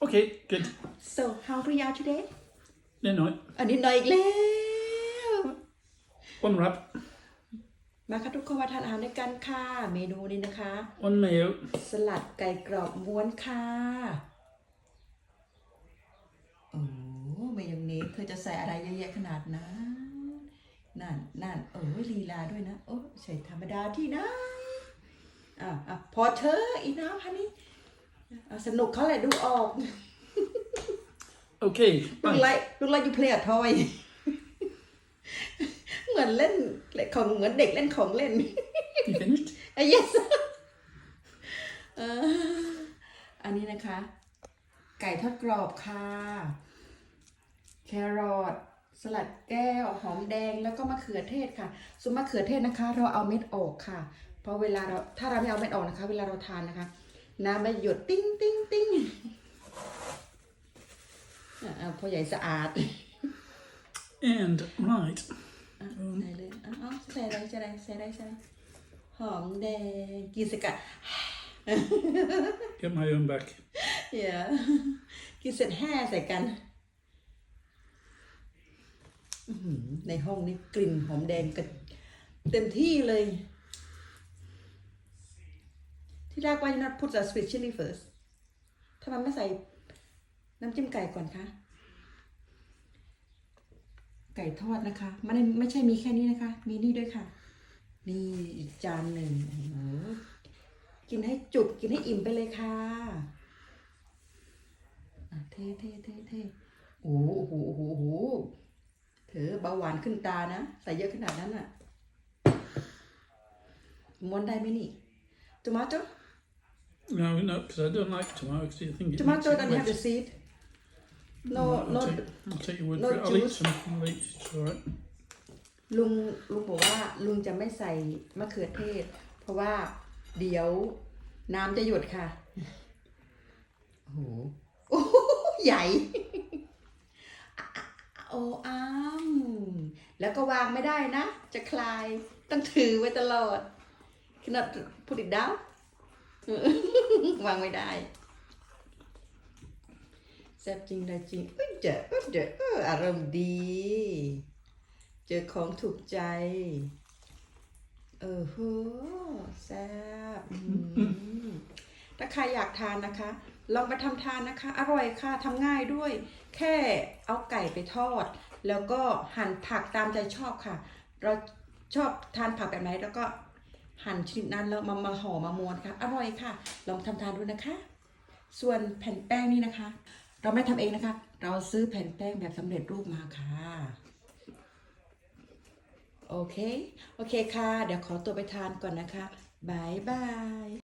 Okay, good. so hungry are today No, no. อันนี้หน่อยอีกแล้ว One wrap, มาค่ะทุกคนมาทานอาหารด้วยกันค่ะ เมนูนี้นะคะ one mayo, สลัดไก่กรอบม้วนค่ะโอ้มายองเนสเธอจะใส่อะไรเยอะแยะขนาดนั้นนั่นนั่นโอ้ยลีลาด้วยนะ โอ้ใส่ธรรมดาที่ไหนอะอะพอเธออีน้ำพันนี้อะ สนุกเขาแหละดูออก Okay, ลูก right. ไล่ลูกไล่ยูเพลย์ทอยเหมือนเล่นของเหมือนเด็กเล่นของเล่น You finished? อะ yes เอออันนี้นะคะ ไก่ทอดกรอบค่ะ แครอทสลัดแก้ว หอมแดงแล้วก็มะเขือเทศค่ะ ส่วนมะเขือเทศนะคะ เราเอาเม็ดออกค่ะ เพราะเวลาเราถ้าเราไม่เอาเม็ดออกนะคะ เวลาเราทานนะคะ น้ำมันหยดติ้งติ้งติ้งอะอะพ่อใหญ่สะอาด And right. อะใส่เลยอะเอาใส่อะไรใส่อะไรใส่อะไรใส่อะไรหอมแดงกินสกัด Get my own back. เดี๋ยวกินเสร็จแห่ใส่กันอื้อหือในห้องนี้กลิ่นหอมแดงกันเต็มที่เลย ที่แรกว่า you not put the sweet chili first ทำไมไม่ใส่น้ำจิ้มไก่ก่อนคะ ไก่ทอดนะคะมันไม่ใช่มีแค่นี้นะคะ มีนี่ด้วยค่ะ นี่อีกจานหนึ่งกินให้จุกกินให้อิ่มไปเลยค่ะเท่เท่เท่เท่โอ้โหโอ้โหโอ้โหเธอเบาหวานขึ้นตานะ ใส่เยอะขนาดนั้นอะม้วนได้ไหมนี่ tomato No, no, because I don't like tomato. 'cause I think it tomato makes it don't have wet. the seed no I'll, no take, I'll take your word no for it. I'll eat juice. some. I'll eat. It's all right. ลุงลุงบอกว่าลุงจะไม่ใส่มะเขือเทศ เพราะว่าเดี๋ยวน้ำจะหยดค่ะ โอ้โหโอ้โหใหญ่โอ้อ้ามแล้วก็วางไม่ได้นะ จะคลายต้องถือไว้ตลอด cannot put it down วางไม่ได้แซ่บจริงได้จริงเอ้ยเจ๋อเอ้ยเจ๋อเอออารมณ์ดี เจอของถูกใจ เออโหแซ่บถ้าใครอยากทานนะคะ ลองไปทำทานนะคะ อร่อยค่ะทำง่ายด้วย แค่เอาไก่ไปทอด แล้วก็หั่นผักตามใจชอบค่ะ เราชอบทานผักแบบไหนแล้วก็ หั่นชนิดนั้นแล้วมามาห่อมาม้วนค่ะ อร่อยค่ะ ลองทำทานดูนะคะ ส่วนแผ่นแป้งนี่นะคะ เราไม่ทำเองนะคะ เราซื้อแผ่นแป้งแบบสำเร็จรูปมาค่ะโอเค โอเคค่ะ เดี๋ยวขอตัวไปทานก่อนนะคะบายบาย